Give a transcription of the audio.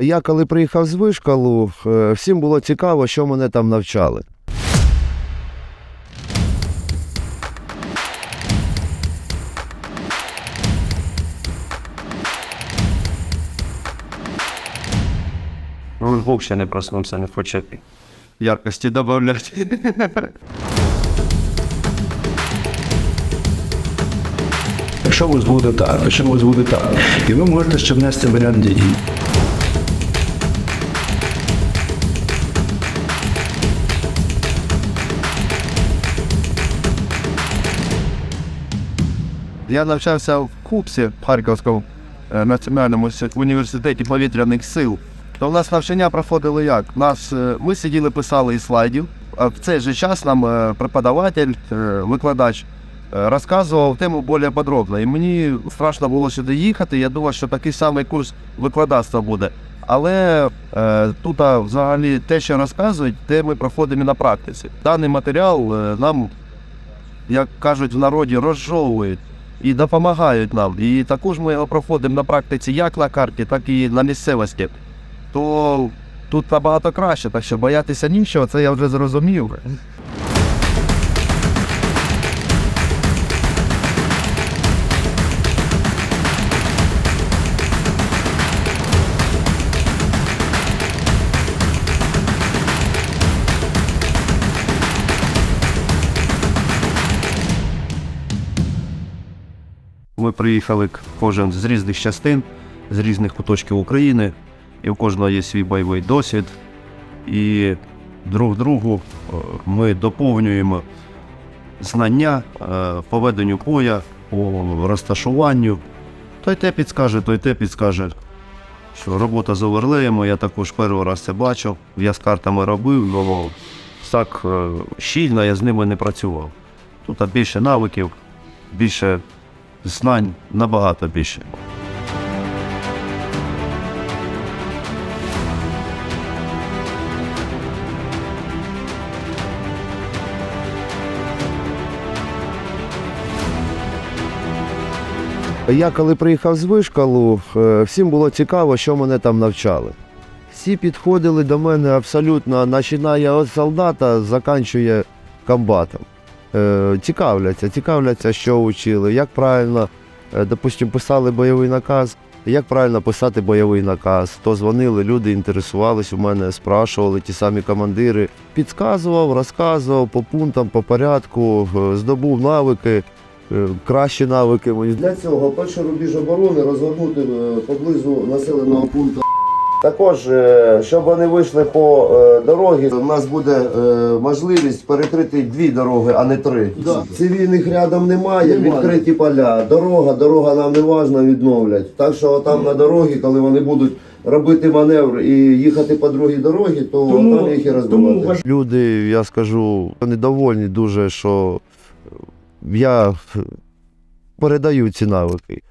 Я коли приїхав з вишкалу, е, всім було цікаво, що мене там навчали. Ну, ще не проснувся, не хоче Яркості додати. Якщо у вас буде так, якщо у вас буде так, і ви можете ще внести варіант дій. Я навчався в Купсі Харківському е, національному університеті повітряних сил. То в нас навчання проходило як? Нас, е, ми сиділи, писали із слайдів, а в цей же час нам е, преподаватель, викладач розказував тему більш подробно. І мені страшно було сюди їхати. Я думав, що такий самий курс викладацтва буде. Але е, тут взагалі те, що розказують, те ми проходимо і на практиці. Даний матеріал е, нам, як кажуть в народі, розжовують і допомагають нам. І також ми його проходимо на практиці як на карті, так і на місцевості. То тут набагато краще, так що боятися нічого, це я вже зрозумів. Ми приїхали кожен з різних частин, з різних куточків України, і у кожного є свій бойовий досвід. І друг другу е, ми доповнюємо знання е, по веденню боя, по розташуванню. Той те підскаже, той те підскаже. Що робота з оверлеями, я також перший раз це бачив. Я з картами робив, але так е, щільно я з ними не працював. Тут більше навиків, більше знань набагато більше. Я коли приїхав з вишкалу, е, всім було цікаво, що мене там навчали. Всі підходили до мене абсолютно, починає від солдата, заканчує комбатом. Е, Цікавляться, цікавляться, що вчили, як правильно, е, допустим, писали бойовий наказ, як правильно писати бойовий наказ. То дзвонили, люди інтересувались у мене, спрашували ті самі командири. Підказував, розказував по пунктам, по порядку, е, здобув навики. Кращі навики. Для цього перший рубіж оборони розгорнути поблизу населеного пункту. Також, е, щоб вони вийшли по е, дорогі, у нас буде е, можливість перекрити дві дороги, а не три. Цивільних рядом немає, відкриті поля. Дорога, дорога нам не важно відновлять. Так що там на дорогі, коли вони будуть робити маневр і їхати по другій дорогі, то Тому- там їх і тому розбивати. Люди, я скажу, недовольні дуже, що я передаю ці навики.